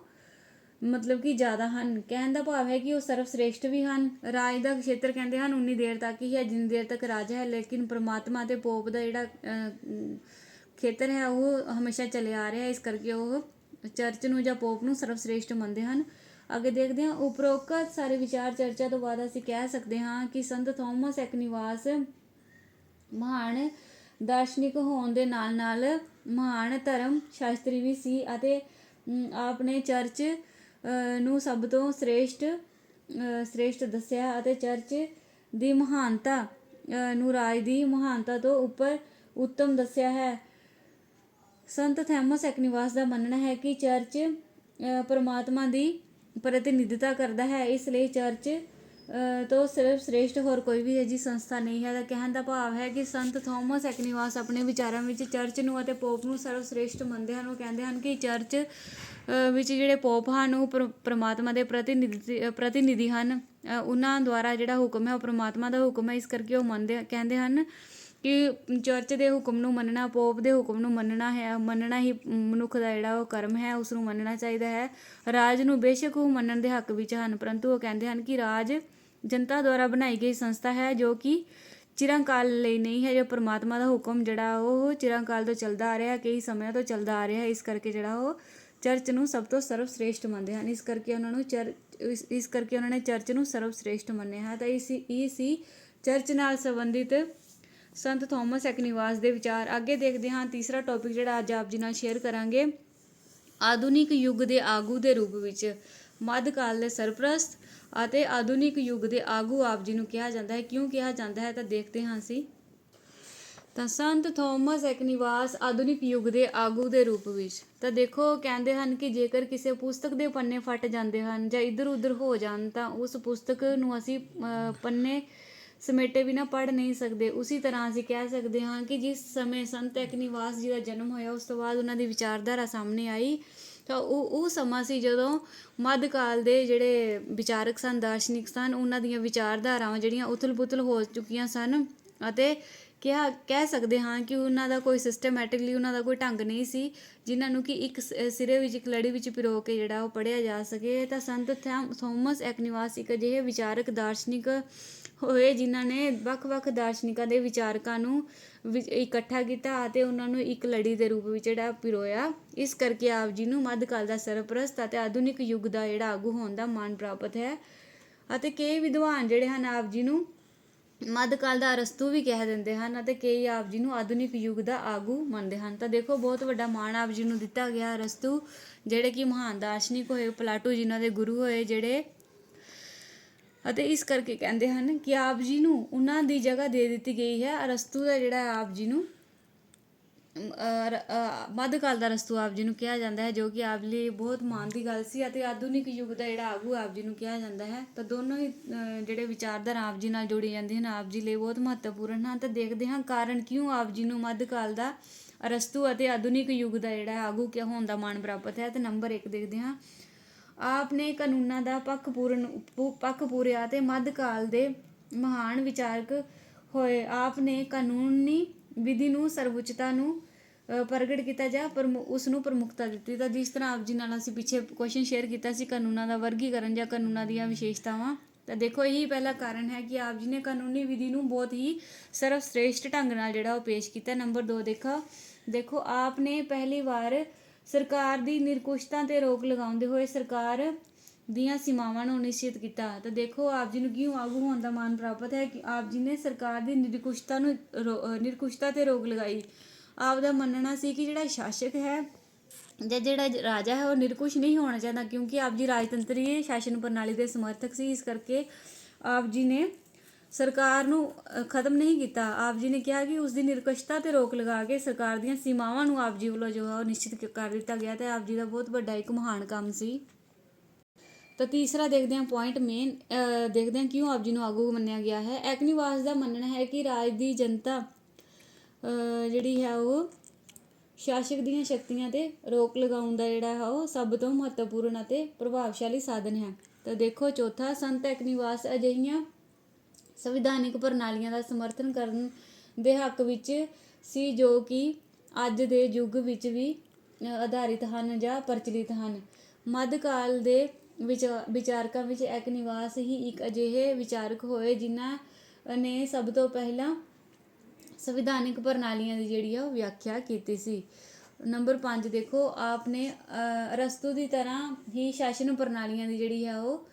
ਮਤਲਬ ਕਿ ਜ਼ਿਆਦਾ ਹਨ। ਕਹਿਣ ਦਾ ਭਾਵ ਹੈ ਕਿ ਉਹ ਸਰਵ ਸ੍ਰੇਸ਼ਟ ਵੀ ਹਨ। ਰਾਜ ਦਾ ਖੇਤਰ ਕਹਿੰਦੇ ਹਨ ਉਨੀ ਦੇਰ ਤੱਕ ਹੀ ਹੈ ਜਿੰਨੀ ਦੇਰ ਤੱਕ ਰਾਜ ਹੈ। ਲੇਕਿਨ ਪ੍ਰਮਾਤਮਾ ਤੇ ਪੋਪ ਦਾ ਜਿਹੜਾ ਖੇਤਰ ਹੈ ਉਹ ਹਮੇਸ਼ਾ ਚੱਲੇ ਆ ਰਿਹਾ ਇਸ ਕਰਕੇ ਉਹ ਚਰਚ ਨੂੰ ਜਾਂ ਪੋਪ ਨੂੰ ਸਰਵ ਸ੍ਰੇਸ਼ਟ ਮੰਨਦੇ ਹਨ। ਅੱਗੇ ਦੇਖਦੇ ਹਾਂ ਉਪਰੋਕਤ ਸਾਰੇ ਵਿਚਾਰ ਚਰਚਾ ਤੋਂ ਬਾਅਦ ਅਸੀਂ ਕਹਿ ਸਕਦੇ ਹਾਂ ਕਿ ਸੰਤ ਥੋਮਸ ਐਕਨੀਵਾਸ ਮਹਾਨ ਦਾਰਸ਼ਨਿਕ ਹੋਣ ਦੇ ਨਾਲ ਨਾਲ ਮਹਾਨ ਧਰਮ ਸ਼ਾਸਤਰੀ ਵੀ ਸੀ ਅਤੇ ਅਮ, ਚਰਚ ਨੂੰ ਸਭ ਤੋਂ ਸ੍ਰੇਸ਼ਟ ਸ੍ਰੇਸ਼ਟ ਦੱਸਿਆ ਅਤੇ ਚਰਚ ਦੀ ਮਹਾਨਤਾ ਨੂੰ ਰਾਜ ਦੀ ਮਹਾਨਤਾ ਤੋਂ ਉੱਪਰ ਉੱਤਮ ਦੱਸਿਆ ਹੈ। ਸੰਤ ਥੈਮਸ ਐਕਨੀਵਾਸ ਦਾ ਮੰਨਣਾ ਹੈ ਕਿ ਚਰਚ ਪਰਮਾਤਮਾ ਦੀ ਪ੍ਰਤੀਨਿਧਤਾ ਕਰਦਾ ਹੈ, ਇਸ ਲਈ ਚਰਚ ਤੋਂ ਸਿਰਫ ਸ੍ਰੇਸ਼ਟ ਹੋਰ ਕੋਈ ਵੀ ਅਜਿਹੀ ਸੰਸਥਾ ਨਹੀਂ ਹੈ ਦਾ ਕਹਿਣ ਦਾ ਭਾਵ ਹੈ ਕਿ ਸੰਤ ਥੋਮਸ ਐਕਨੀਵਾਸ ਆਪਣੇ ਵਿਚਾਰਾਂ ਵਿੱਚ ਚਰਚ ਨੂੰ ਅਤੇ ਪੋਪ ਨੂੰ ਸਰਵ ਸ੍ਰੇਸ਼ਟ ਮੰਨਦੇ ਹਨ। ਉਹ ਕਹਿੰਦੇ ਹਨ ਕਿ ਚਰਚ ਵਿੱਚ ਜਿਹੜੇ ਪੋਪ ਹਨ, ਉਹ ਪਰ- ਪ੍ਰਮਾਤਮਾ ਦੇ ਪ੍ਰਤੀਨਿਧੀ ਪ੍ਰਤੀਨਿਧੀ ਹਨ। ਉਹਨਾਂ ਦੁਆਰਾ ਜਿਹੜਾ ਹੁਕਮ ਹੈ, ਉਹ ਪ੍ਰਮਾਤਮਾ ਦਾ ਹੁਕਮ ਹੈ। ਇਸ ਕਰਕੇ ਉਹ ਮੰਨਦੇ, ਕਹਿੰਦੇ ਹਨ ਕਿ ਚਰਚ ਦੇ ਹੁਕਮ ਨੂੰ ਮੰਨਣਾ, ਪੋਪ ਦੇ ਹੁਕਮ ਨੂੰ ਮੰਨਣਾ ਹੈ। ਮੰਨਣਾ ਹੀ ਮਨੁੱਖ ਦਾ ਜਿਹੜਾ ਉਹ ਕਰਮ ਹੈ, ਉਸ ਨੂੰ ਮੰਨਣਾ ਚਾਹੀਦਾ ਹੈ। ਰਾਜ ਨੂੰ ਬੇਸ਼ੱਕ ਉਹ ਮੰਨਣ ਦੇ ਹੱਕ ਵਿੱਚ ਹਨ, ਪਰੰਤੂ ਉਹ ਕਹਿੰਦੇ ਹਨ ਕਿ ਰਾਜ ਜਨਤਾ ਦੁਆਰਾ ਬਣਾਈ ਗਈ ਸੰਸਥਾ ਹੈ ਜੋ ਕਿ ਚਿਰੰਕਾਲ ਲਈ ਨਹੀਂ ਹੈ, ਜੋ ਪ੍ਰਮਾਤਮਾ ਦਾ ਹੁਕਮ ਜਿਹੜਾ ਉਹ ਚਿਰੰਕਾਲ ਤੋਂ ਚੱਲਦਾ ਆ ਰਿਹਾ, ਕਈ ਸਮਿਆਂ ਤੋਂ ਚੱਲਦਾ ਆ ਰਿਹਾ, ਇਸ ਕਰਕੇ ਜਿਹੜਾ ਉਹ ਚਰਚ ਨੂੰ ਸਭ ਤੋਂ ਸਰਵ ਸ੍ਰੇਸ਼ਟ ਮੰਨਦੇ ਹਨ। ਇਸ ਕਰਕੇ ਉਹਨਾਂ ਨੂੰ ਚਰਚ ਇਸ- ਇਸ ਕਰਕੇ ਉਹਨਾਂ ਨੇ ਚਰਚ ਨੂੰ ਸਰਵ ਸ੍ਰੇਸ਼ਟ ਮੰਨਿਆ ਹੈ। ਤਾਂ ਇਸ ਇਹ ਸੀ ਚਰਚ ਨਾਲ ਸੰਬੰਧਿਤ ਸੰਤ ਥੋਮਸ ਐਕਨੀਵਾਸ ਦੇ ਵਿਚਾਰ ਅੱਗੇ ਦੇਖਦੇ ਹਾਂ। ਤੀਸਰਾ ਟੌਪਿਕ ਜਿਹੜਾ ਅੱਜ ਆਪ ਜੀ ਨਾਲ ਸ਼ੇਅਰ ਕਰਾਂਗੇ, ਆਧੁਨਿਕ ਯੁੱਗ ਦੇ ਆਗੂ ਦੇ ਰੂਪ ਵਿੱਚ, ਮੱਧਕਾਲ ਦੇ ਸਰਪ੍ਰਸਤ ਅਤੇ ਆਧੁਨਿਕ ਯੁੱਗ ਦੇ ਆਗੂ ਆਪ ਜੀ ਨੂੰ ਕਿਹਾ ਜਾਂਦਾ ਹੈ। ਕਿਉਂ ਕਿਹਾ ਜਾਂਦਾ ਹੈ? ਤਾਂ ਦੇਖਦੇ ਹਾਂ ਅਸੀਂ। ਤਾਂ ਸੰਤ ਥੋਮਸ ਐਕਨੀਵਾਸ ਆਧੁਨਿਕ ਯੁੱਗ ਦੇ ਆਗੂ ਦੇ ਰੂਪ ਵਿੱਚ। ਤਾਂ ਦੇਖੋ ਕਹਿੰਦੇ ਹਨ ਕਿ ਜੇਕਰ ਕਿਸੇ ਪੁਸਤਕ ਦੇ ਪੰਨੇ ਫਟ ਜਾਂਦੇ ਹਨ ਜਾਂ ਇੱਧਰ ਉੱਧਰ ਹੋ ਜਾਣ, ਤਾਂ ਉਸ ਪੁਸਤਕ ਨੂੰ ਅਸੀਂ ਪੰਨੇ ਸਮੇਟੇ ਬਿਨਾ ਪੜ੍ਹ ਨਹੀਂ ਸਕਦੇ। ਉਸੇ ਤਰ੍ਹਾਂ ਅਸੀਂ ਕਹਿ ਸਕਦੇ ਹਾਂ ਕਿ ਜਿਸ ਸਮੇਂ ਸੰਤ ਐਕਨੀਵਾਸ ਜੀ ਦਾ ਜਨਮ ਹੋਇਆ, ਉਸ ਤੋਂ ਬਾਅਦ ਉਹਨਾਂ ਦੀ ਵਿਚਾਰਧਾਰਾ ਸਾਹਮਣੇ ਆਈ। ਤਾਂ ਉਹ ਉਹ ਸਮਾਂ ਸੀ ਜਦੋਂ ਮੱਧਕਾਲ ਦੇ ਜਿਹੜੇ ਵਿਚਾਰਕ ਸਨ, ਦਾਰਸ਼ਨਿਕ ਸਨ, ਉਹਨਾਂ ਦੀਆਂ ਵਿਚਾਰਧਾਰਾਵਾਂ ਜਿਹੜੀਆਂ ਉਥਲ-ਪੁਥਲ ਹੋ ਚੁੱਕੀਆਂ ਸਨ ਅਤੇ ਕਿਹਾ, ਕਹਿ ਸਕਦੇ ਹਾਂ ਕਿ ਉਹਨਾਂ ਦਾ ਕੋਈ ਸਿਸਟਮੈਟਿਕਲੀ ਉਹਨਾਂ ਦਾ ਕੋਈ ਢੰਗ ਨਹੀਂ ਸੀ, ਜਿਨ੍ਹਾਂ ਨੂੰ ਕਿ ਇੱਕ ਸ- ਸਿਰੇ ਵਿੱਚ, ਇੱਕ ਲੜੀ ਵਿੱਚ ਪਿਰੋ ਕੇ ਜਿਹੜਾ ਉਹ ਪੜਿਆ ਜਾ ਸਕੇ। ਤਾਂ ਸੰਤ ਥੈਮ- ਥੋਮਸ ਐਕਨਿਵਾਸ ਇੱਕ ਅਜਿਹੇ ਵਿਚਾਰਕ ਦਾਰਸ਼ਨਿਕ ਹੋਏ ਜਿਨ੍ਹਾਂ ਨੇ ਵੱਖ-ਵੱਖ ਦਾਰਸ਼ਨਿਕਾਂ ਦੇ ਵਿਚਾਰਕਾਂ ਨੂੰ ਵਿ- ਇਕੱਠਾ ਕੀਤਾ ਅਤੇ ਉਹਨਾਂ ਨੂੰ ਇੱਕ ਲੜੀ ਦੇ ਰੂਪ ਵਿੱਚ ਜਿਹੜਾ ਪਿਰੋਇਆ। ਇਸ ਕਰਕੇ ਆਪ ਜੀ ਨੂੰ ਮੱਧਕਾਲ ਦਾ ਸਰਪ੍ਰਸਤ ਅਤੇ ਆਧੁਨਿਕ ਯੁੱਗ ਦਾ ਜਿਹੜਾ ਆਗੂ ਹੋਣ ਦਾ ਮਾਣ ਪ੍ਰਾਪਤ ਹੈ। ਅਤੇ ਕਈ ਵਿਦਵਾਨ ਜਿਹੜੇ ਹਨ, ਆਪ ਜੀ ਨੂੰ ਮੱਧਕਾਲ ਦਾ ਅਰਸਤੂ ਵੀ ਕਹਿ ਦਿੰਦੇ ਹਨ ਅਤੇ ਕਈ ਆਪ ਜੀ ਨੂੰ ਆਧੁਨਿਕ ਯੁੱਗ ਦਾ ਆਗੂ ਮੰਨਦੇ ਹਨ। ਤਾਂ ਦੇਖੋ, ਬਹੁਤ ਵੱਡਾ ਮਾਣ ਆਪ ਜੀ ਨੂੰ ਦਿੱਤਾ ਗਿਆ ਅਰਸਤੂ, ਜਿਹੜੇ ਕਿ ਮਹਾਨ ਦਾਰਸ਼ਨਿਕ ਹੋਏ, ਪਲਾਟੋ ਜਿਨ੍ਹਾਂ ਦੇ ਗੁਰੂ ਹੋਏ ਜਿਹੜੇ। ਅਤੇ ਇਸ ਕਰਕੇ ਕਹਿੰਦੇ ਹਨ ਕਿ ਆਪ ਜੀ ਨੂੰ ਉਹਨਾਂ ਦੀ ਜਗ੍ਹਾ ਦੇ ਦਿੱਤੀ ਗਈ ਹੈ। ਅਰਸਤੂ ਦਾ ਜਿਹੜਾ ਆਪ ਜੀ ਨੂੰ ਮੱਧਕਾਲ ਦਾ ਰਸਤੂ ਆਪ ਜੀ ਨੂੰ ਕਿਹਾ ਜਾਂਦਾ ਹੈ, ਜੋ ਕਿ ਆਪ ਲਈ ਬਹੁਤ ਮਾਣ ਦੀ ਗੱਲ ਸੀ ਅਤੇ ਆਧੁਨਿਕ ਯੁੱਗ ਦਾ ਜਿਹੜਾ ਆਗੂ ਆਪ ਜੀ ਨੂੰ ਕਿਹਾ ਜਾਂਦਾ ਹੈ। ਤਾਂ ਦੋਨੋਂ ਹੀ ਜਿਹੜੇ ਵਿਚਾਰਧਾਰਾ ਆਪ ਜੀ ਨਾਲ ਜੁੜੀ ਜਾਂਦੇ ਹਨ, ਆਪ ਜੀ ਲਈ ਬਹੁਤ ਮਹੱਤਵਪੂਰਨ ਹਨ। ਤਾਂ ਦੇਖਦੇ ਹਾਂ ਕਾਰਨ ਕਿਉਂ ਆਪ ਜੀ ਨੂੰ ਮੱਧਕਾਲ ਦਾ ਅਰਸਤੂ ਅਤੇ ਆਧੁਨਿਕ ਯੁੱਗ ਦਾ ਜਿਹੜਾ ਆਗੂ ਕਿਹਾ ਹੋਣ ਦਾ ਮਾਣ ਪ੍ਰਾਪਤ ਹੈ। ਤੇ ਨੰਬਰ 1 ਦੇਖਦੇ ਹਾਂ। ਆਪ ਨੇ ਕਾਨੂੰਨਾਂ ਦਾ ਪੱਖ ਪੂਰਨ ਪੱਖ ਪੂਰਿਆ ਤੇ ਮੱਧਕਾਲ ਦੇ ਮਹਾਨ ਵਿਚਾਰਕ ਹੋਏ, ਆਪ ਨੇ ਕਾਨੂੰਨੀ ਵਿਧੀ ਨੂੰ, ਸਰਵਉੱਚਤਾ ਨੂੰ ਪ੍ਰਗਟ ਕੀਤਾ ਜਾਂ ਉਸ ਨੂੰ ਪ੍ਰਮੁਖਤਾ ਦਿੱਤੀ। ਤਾਂ ਜਿਸ ਤਰ੍ਹਾਂ ਆਪ ਜੀ ਨਾਲ ਅਸੀਂ ਪਿੱਛੇ ਕੁਐਸਚਨ ਸ਼ੇਅਰ ਕੀਤਾ ਸੀ, ਕਾਨੂੰਨਾਂ ਦਾ ਵਰਗੀਕਰਨ ਜਾਂ ਕਾਨੂੰਨਾਂ ਦੀਆਂ ਵਿਸ਼ੇਸ਼ਤਾਵਾਂ। ਤਾਂ ਦੇਖੋ, ਇਹੀ ਪਹਿਲਾ ਕਾਰਨ ਹੈ ਕਿ ਆਪ ਜੀ ਨੇ ਕਾਨੂੰਨੀ ਵਿਧੀ ਨੂੰ ਬਹੁਤ ਹੀ ਸਰਵਸ਼੍ਰੇਸ਼ਟ ਢੰਗ ਨਾਲ ਜਿਹੜਾ ਉਹ ਪੇਸ਼ ਕੀਤਾ। ਨੰਬਰ 2 ਦੇਖੋ ਦੇਖੋ, ਆਪ ਨੇ ਪਹਿਲੀ ਵਾਰ ਸਰਕਾਰ ਦੀ ਨਿਰਕੁਸ਼ਤਾ ਤੇ ਰੋਕ ਲਗਾਉਂਦੇ ਹੋਏ ਸਰਕਾਰ ਦੀਆਂ ਸੀਮਾਵਾਂ ਨੂੰ ਨਿਸ਼ਚਿਤ ਕੀਤਾ। ਤਾਂ ਦੇਖੋ, ਆਪ ਜੀ ਨੂੰ ਕਿਉਂ ਆਗੂ ਹੋਣ ਦਾ ਮਾਣ ਪ੍ਰਾਪਤ ਹੈ ਕਿ ਆਪ ਜੀ ਨੇ ਸਰਕਾਰ ਦੀ ਨਿਰਕੁਸ਼ਤਾ ਨੂੰ ਰੋ- ਨਿਰਕੁਸ਼ਤਾ ਤੇ ਰੋਕ ਲਗਾਈ। ਆਪ ਦਾ ਮੰਨਣਾ ਸੀ ਕਿ ਜਿਹੜਾ ਸ਼ਾਸਕ ਹੈ ਜਾਂ ਜਿਹੜਾ ਰਾਜਾ ਹੈ, ਉਹ ਨਿਰਕੁਸ਼ ਨਹੀਂ ਹੋਣਾ ਚਾਹੀਦਾ, ਕਿਉਂਕਿ ਆਪ ਜੀ ਰਾਜਤੰਤਰੀ ਸ਼ਾਸਨ ਪ੍ਰਣਾਲੀ ਦੇ ਸਮਰਥਕ ਸੀ। ਇਸ ਕਰਕੇ ਆਪ ਜੀ ਨੇ ਸਰਕਾਰ ਨੂੰ ਖਤਮ ਨਹੀਂ ਕੀਤਾ। ਆਪ ਜੀ ਨੇ ਕਿਹਾ ਕਿ ਉਸ ਦੀ ਨਿਰਕਸ਼ਤਾ ਤੇ ਰੋਕ ਲਗਾ ਕੇ ਸਰਕਾਰ ਦੀਆਂ ਸੀਮਾਵਾਂ ਨੂੰ ਆਪ ਜੀ ਵੱਲੋਂ ਜੋ ਹੈ ਉਹ ਨਿਸ਼ਚਿਤ ਕਰ ਦਿੱਤਾ ਗਿਆ ਤੇ ਆਪ ਜੀ ਦਾ ਬਹੁਤ ਵੱਡਾ ਇੱਕ ਮਹਾਨ ਕੰਮ ਸੀ। ਤਾਂ ਤੀਸਰਾ ਦੇਖਦੇ ਹਾਂ ਪੁਆਇੰਟ ਮੇਨ ਦੇਖਦੇ ਹਾਂ ਕਿਉਂ ਆਪ ਜੀ ਨੂੰ ਆਗੂ ਮੰਨਿਆ ਗਿਆ ਹੈ। ਐਕਨੀਵਾਸ ਦਾ ਮੰਨਣਾ ਹੈ ਕਿ ਰਾਜ ਦੀ ਜਨਤਾ ਜਿਹੜੀ ਹੈ ਉਹ ਸ਼ਾਸਕ ਦੀਆਂ ਸ਼ਕਤੀਆਂ ਤੇ ਰੋਕ ਲਗਾਉਣ ਦਾ ਜਿਹੜਾ ਹੈ ਉਹ ਸਭ ਤੋਂ ਮਹੱਤਵਪੂਰਨ ਅਤੇ ਪ੍ਰਭਾਵਸ਼ਾਲੀ ਸਾਧਨ ਹੈ। ਤਾਂ ਦੇਖੋ ਚੌਥਾ, ਸੰਤ ਐਕਨੀਵਾਸ ਅਜਿਹੀਆਂ ਸੰਵਿਧਾਨਿਕ ਪ੍ਰਣਾਲੀਆਂ ਦਾ ਸਮਰਥਨ ਕਰਨ ਦੇ ਹੱਕ ਵਿੱਚ ਸੀ ਜੋ ਕਿ ਅੱਜ ਦੇ ਯੁੱਗ ਵਿੱਚ ਵੀ ਆਧਾਰਿਤ ਹਨ ਜਾਂ ਪ੍ਰਚਲਿਤ ਹਨ। ਮੱਧਕਾਲ ਦੇ ਵਿਚ ਵਿਚਾਰਕਾਂ ਵਿੱਚ ਇੱਕ ਨਿਵਾਸ ਹੀ ਇੱਕ ਅਜਿਹੇ ਵਿਚਾਰਕ ਹੋਏ ਜਿਨ੍ਹਾਂ ਨੇ ਸਭ ਤੋਂ ਪਹਿਲਾਂ ਸੰਵਿਧਾਨਿਕ ਪ੍ਰਣਾਲੀਆਂ ਦੀ ਜਿਹੜੀ ਆ ਉਹ ਵਿਆਖਿਆ ਕੀਤੀ ਸੀ। ਨੰਬਰ 5 ਦੇਖੋ ਆਪ ਨੇ ਅ, ਅਰਸਤੂ ਦੀ ਤਰ੍ਹਾਂ ਹੀ ਸ਼ਾਸਨ ਪ੍ਰਣਾਲੀਆਂ ਦੀ ਜਿਹੜੀ ਆ ਉਹ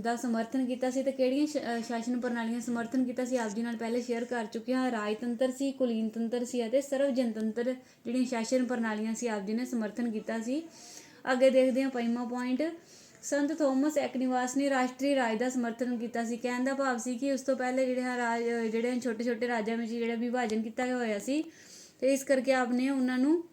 ਦਾ ਸਮਰਥਨ ਕੀਤਾ ਸੀ ਤੇ ਕਿਹੜੀਆਂ ਸ਼- ਸ਼ਾਸਨ ਪ੍ਰਣਾਲੀਆਂ ਸਮਰਥਨ ਕੀਤਾ ਸੀ ਆਪ ਜੀ ਨਾਲ ਪਹਿਲੇ ਸ਼ੇਅਰ ਕਰ ਚੁੱਕੇ ਹਾਂ। ਰਾਜਤੰਤਰ ਸੀ ਕੁਲੀਨਤੰਤਰ ਸੀ ਅਤੇ ਸਰਵ ਜਨਤੰਤਰ ਜਿਹੜੀਆਂ ਸ਼ਾਸਨ ਪ੍ਰਣਾਲੀਆਂ ਸੀ ਆਪ ਜੀ ਨੇ ਸਮਰਥਨ ਕੀਤਾ ਸੀ। ਅੱਗੇ ਦੇਖਦੇ ਹਾਂ ਪੰਜਵਾਂ ਪੁਆਇੰਟ ਸੰਤ ਥੋਮਸ ਐਕਨੀਵਾਸ ਨੇ ਰਾਸ਼ਟਰੀ ਰਾਜ ਦਾ ਸਮਰਥਨ ਕੀਤਾ ਸੀ। ਕਹਿਣ ਦਾ ਭਾਵ ਸੀ ਕਿ ਉਸ ਤੋਂ ਪਹਿਲੇ ਜਿਹੜੇ ਆ ਰਾਜ ਜਿਹੜੇ ਛੋਟੇ ਛੋਟੇ ਰਾਜਾਂ ਵਿੱਚ ਜਿਹੜਾ ਵਿਭਾਜਨ ਕੀਤਾ ਹੋਇਆ ਸੀ, ਤੇ ਇਸ ਕਰਕੇ ਆਪ ਨੇ ਉਹਨਾਂ ਨੂੰ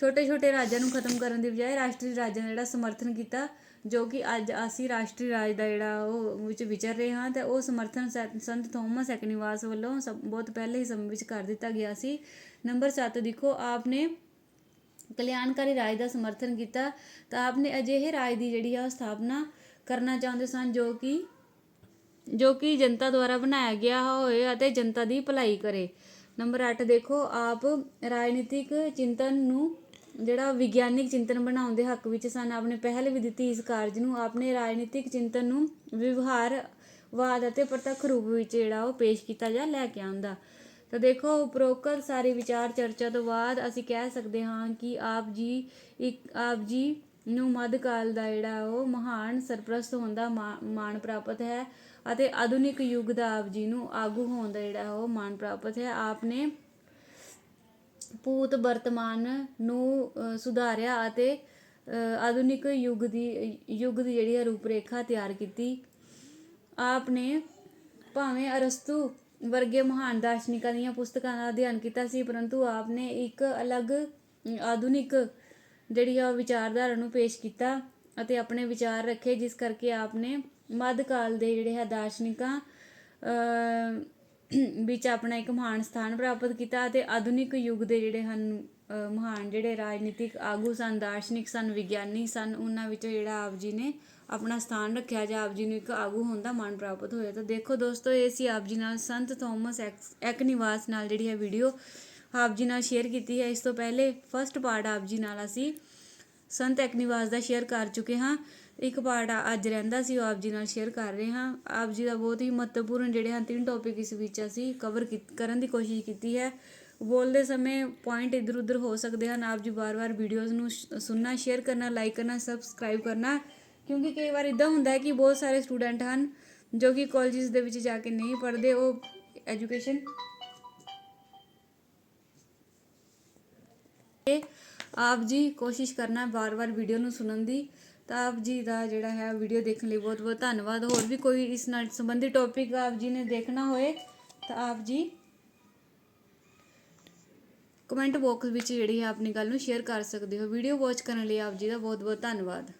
ਛੋਟੇ ਛੋਟੇ ਰਾਜਾਂ ਨੂੰ ਖਤਮ ਕਰਨ ਦੀ ਬਜਾਏ ਰਾਸ਼ਟਰੀ ਰਾਜਾਂ ਦਾ ਜਿਹੜਾ ਸਮਰਥਨ ਕੀਤਾ, ਜੋ ਕਿ ਅੱਜ ਅਸੀਂ ਰਾਸ਼ਟਰੀ ਰਾਜ ਦਾ ਜਿਹੜਾ ਉਹ ਵਿੱਚ ਵਿਚਰ ਰਹੇ ਹਾਂ, ਤੇ ਉਹ ਸਮਰਥਨ ਸੰ- ਸੰਤ ਥੋਮਸ ਐਕਨੀਵਾਸ ਵੱਲੋਂ ਸਭ, ਬਹੁਤ ਪਹਿਲੇ ਹੀ ਸਮੇਂ ਵਿੱਚ ਕਰ ਦਿੱਤਾ ਗਿਆ ਸੀ। ਨੰਬਰ 7 ਦੇਖੋ ਆਪ ਨੇ ਕਲਿਆਣਕਾਰੀ ਰਾਜ ਦਾ ਸਮਰਥਨ ਕੀਤਾ, ਤਾਂ ਆਪ ਨੇ ਅਜਿਹੇ ਰਾਜ ਦੀ ਜਿਹੜੀ ਆ ਉਹ ਸਥਾਪਨਾ ਕਰਨਾ ਚਾਹੁੰਦੇ ਸਨ, ਜੋ ਕਿ ਜੋ ਕਿ ਜਨਤਾ ਦੁਆਰਾ ਬਣਾਇਆ ਗਿਆ ਹੋਏ ਅਤੇ ਜਨਤਾ ਦੀ ਭਲਾਈ ਕਰੇ। ਨੰਬਰ 8 ਦੇਖੋ, ਆਪ ਰਾਜਨੀਤਿਕ ਚਿੰਤਨ ਨੂੰ, ਜਿਹੜਾ ਵਿਗਿਆਨਿਕ ਚਿੰਤਨ ਬਣਾਉਣ ਦੇ ਹੱਕ ਵਿੱਚ ਸਨ, ਆਪਨੇ ਪਹਿਲ ਵੀ ਦਿੱਤੀ ਇਸ ਕਾਰਜ ਨੂੰ ਆਪਣੇ ਰਾਜਨੀਤਿਕ ਚਿੰਤਨ ਨੂੰ ਵਿਵਹਾਰਵਾਦ ਅਤੇ ਪ੍ਰਤੱਖ ਰੂਪ ਵਿੱਚ ਜਿਹੜਾ ਉਹ ਪੇਸ਼ ਕੀਤਾ ਜਾਂ ਲੈ ਕੇ ਆਉਂਦਾ। ਤਾਂ ਦੇਖੋ, ਉਪਰੋਕਤ ਸਾਰੇ ਵਿਚਾਰ ਚਰਚਾ ਤੋਂ ਬਾਅਦ ਅਸੀਂ ਕਹਿ ਸਕਦੇ ਹਾਂ ਕਿ ਆਪ ਜੀ ਇੱਕ, ਆਪ ਜੀ ਨੂੰ ਮੱਧਕਾਲ ਦਾ ਜਿਹੜਾ ਉਹ ਮਹਾਨ ਸਰਪ੍ਰਸਤ ਹੋਣ ਦਾ ਮਾ- ਮਾਣ ਪ੍ਰਾਪਤ ਹੈ ਅਤੇ ਆਧੁਨਿਕ ਯੁੱਗ ਦਾ ਆਪ ਜੀ ਨੂੰ ਆਗੂ ਹੋਣ ਦਾ ਜਿਹੜਾ ਉਹ ਮਾਣ ਪ੍ਰਾਪਤ ਹੈ। ਆਪ ਨੇ ਭੂਤ ਵਰਤਮਾਨ ਨੂੰ ਸੁਧਾਰਿਆ ਅਤੇ ਆਧੁਨਿਕ ਯੁੱਗ ਦੀ ਯੁੱਗ ਦੀ ਜਿਹੜੀ ਹੈ ਰੂਪਰੇਖਾ ਤਿਆਰ ਕੀਤੀ। ਆਪ ਨੇ ਭਾਵੇਂ ਅਰਸਤੂ ਵਰਗੇ ਮਹਾਨ ਦਾਰਸ਼ਨਿਕਾਂ ਦੀਆਂ ਪੁਸਤਕਾਂ ਦਾ ਅਧਿਐਨ ਕੀਤਾ ਸੀ, ਪਰੰਤੂ ਆਪ ਨੇ ਇੱਕ ਅਲੱਗ ਆਧੁਨਿਕ ਜਿਹੜੀ ਆ ਉਹ ਵਿਚਾਰਧਾਰਾ ਨੂੰ ਪੇਸ਼ ਕੀਤਾ ਅਤੇ ਆਪਣੇ ਵਿਚਾਰ ਰੱਖੇ, ਜਿਸ ਕਰਕੇ ਆਪ ਨੇ ਮੱਧਕਾਲ ਦੇ ਜਿਹੜੇ ਹੈ ਦਾਰਸ਼ਨਿਕਾਂ ਵਿੱਚ ਆਪਣਾ ਇੱਕ ਮਹਾਨ ਸਥਾਨ ਪ੍ਰਾਪਤ ਕੀਤਾ ਅਤੇ ਆਧੁਨਿਕ ਯੁੱਗ ਦੇ ਜਿਹੜੇ ਹਨ ਮਹਾਨ ਜਿਹੜੇ ਰਾਜਨੀਤਿਕ ਆਗੂ ਸਨ, ਦਾਰਸ਼ਨਿਕ ਸਨ, ਵਿਗਿਆਨੀ ਸਨ, ਉਹਨਾਂ ਵਿੱਚੋਂ ਜਿਹੜਾ ਆਪ ਜੀ ਨੇ ਆਪਣਾ ਸਥਾਨ ਰੱਖਿਆ ਜਾਂ ਆਪ ਜੀ ਨੂੰ ਇੱਕ ਆਗੂ ਹੋਣ ਦਾ ਮਾਣ ਪ੍ਰਾਪਤ ਹੋਇਆ। ਤਾਂ ਦੇਖੋ ਦੋਸਤੋ, ਇਹ ਸੀ ਆਪ ਜੀ ਨਾਲ ਸੰਤ ਥੋਮਸ ਐਕਸ- ਐਕਨੀਵਾਸ ਨਾਲ ਜਿਹੜੀ ਹੈ ਵੀਡੀਓ ਆਪ ਜੀ ਨਾਲ ਸ਼ੇਅਰ ਕੀਤੀ ਹੈ। ਇਸ ਤੋਂ ਪਹਿਲੇ ਫਸਟ ਪਾਰਟ ਆਪ ਜੀ ਨਾਲ ਅਸੀਂ ਸੰਤ ਐਕਨੀਵਾਸ ਦਾ ਸ਼ੇਅਰ ਕਰ ਚੁੱਕੇ ਹਾਂ। ਇੱਕ ਪਾਰਟ ਅੱਜ ਰਹਿੰਦਾ ਸੀ, ਉਹ ਆਪ ਜੀ ਨਾਲ ਸ਼ੇਅਰ ਕਰ ਰਹੇ ਹਾਂ। ਆਪ ਜੀ ਦਾ ਬਹੁਤ ਹੀ ਮਹੱਤਵਪੂਰਨ ਜਿਹੜੇ ਹਨ, ਤਿੰਨ ਟੌਪਿਕ ਇਸ ਵਿੱਚ ਅਸੀਂ ਕਵਰ ਕਰਨ ਦੀ ਕੋਸ਼ਿਸ਼ ਕੀਤੀ ਹੈ। ਬੋਲਦੇ ਸਮੇਂ ਪੁਆਇੰਟ ਇਧਰ ਉਧਰ ਹੋ ਸਕਦੇ ਹਨ। ਆਪ ਜੀ ਵਾਰ-ਵਾਰ ਵੀਡੀਓਜ਼ ਨੂੰ ਸੁਣਨਾ ਸ਼ੇਅਰ ਕਰਨਾ ਲਾਈਕ ਕਰਨਾ ਸਬਸਕ੍ਰਾਈਬ ਕਰਨਾ। ਕਿਉਂਕਿ ਕਈ ਵਾਰ ਇਦਾਂ ਹੁੰਦਾ ਹੈ ਕਿ ਬਹੁਤ ਸਾਰੇ ਸਟੂਡੈਂਟ ਹਨ, ਜੋ ਕਿ ਕਾਲਜਸ ਦੇ ਵਿੱਚ ਜਾ ਕੇ ਨਹੀਂ ਪੜ੍ਹਦੇ, ਉਹ ਐਜੂਕੇਸ਼ਨ ਇਹ ਆਪ ਜੀ ਕੋਸ਼ਿਸ਼ ਕਰਨਾ ਵਾਰ-ਵਾਰ ਵੀਡੀਓ ਨੂੰ ਸੁਣਨ ਦੀ, ਤਾਂ ਆਪ ਜੀ ਦਾ ਜਿਹੜਾ ਹੈ ਵੀਡੀਓ ਦੇਖਣ ਲਈ ਬਹੁਤ-ਬਹੁਤ ਧੰਨਵਾਦ। ਹੋਰ ਵੀ ਕੋਈ ਇਸ ਨਾਲ ਸੰਬੰਧਿਤ ਟੌਪਿਕ ਆਪ ਜੀ ਨੇ ਦੇਖਣਾ ਹੋਏ, ਤਾਂ ਆਪ ਜੀ ਕਮੈਂਟ ਬਾਕਸ ਵਿੱਚ ਜਿਹੜੀ ਹੈ ਆਪਣੀ ਗੱਲ ਨੂੰ ਸ਼ੇਅਰ ਕਰ ਸਕਦੇ ਹੋ। ਵੀਡੀਓ ਵਾਚ ਕਰਨ ਲਈ ਆਪ ਜੀ ਦਾ ਬਹੁਤ-ਬਹੁਤ ਧੰਨਵਾਦ।